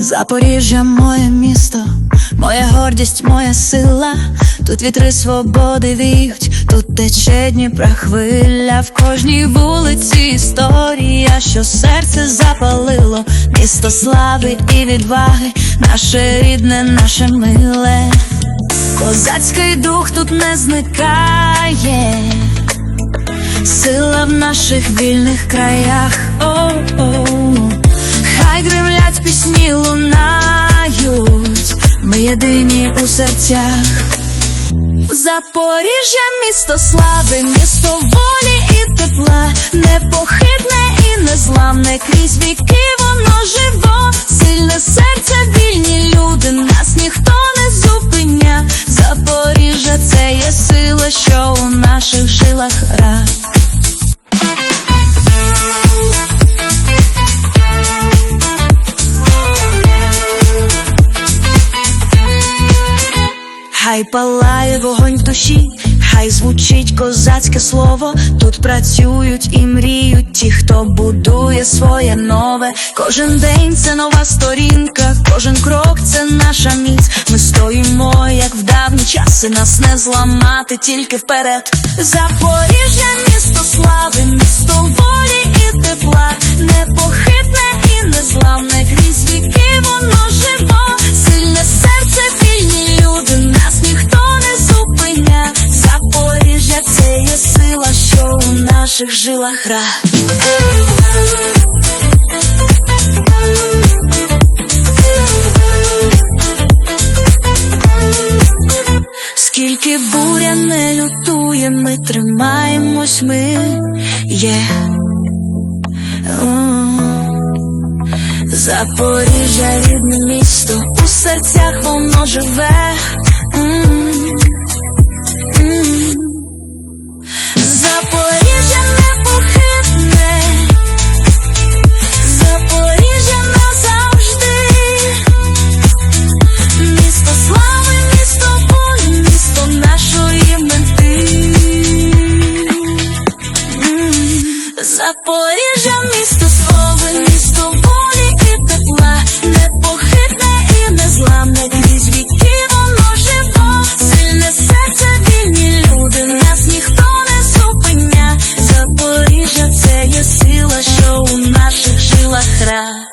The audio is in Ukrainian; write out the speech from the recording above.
Запоріжжя моє місто, моя гордість, моя сила. Тут вітри свободи віють, тут тече Дніпра хвиля. В кожній вулиці історія, що серце запалило, місто слави і відваги, наше рідне, наше миле. Козацький дух тут не зникає. Сила в наших вільних краях. О-о. Хай пісні лунають, ми єдині у серцях. Запоріжжя місто слави, місто волі і тепла, непохитне і незламне, крізь віки воно живо, сильне серце, вільні люди, нас ніхто не зупиня. Запоріжжя це є сила, що у наших жилах гра. Хай палає вогонь в душі, хай звучить козацьке слово. Тут працюють і мріють ті, хто будує своє нове. Кожен день це нова сторінка, кожен крок це наша міць. Ми стоїмо, як в давні часи, нас не зламати, тільки вперед. Запоріжжя, місто слави, місто волі і тепла, наших жилах гра. Скільки буря не лютує, ми тримаємось, ми є. Запоріжжя рідне місто, у серцях воно живе. Запоріжжя місто слово, місто волі тепла, непохитне і незламне крізь воно живо, сильне серце, вільні люди, нас ніхто не зупиня. Запоріжжя це є сила, що у наших жилах ра.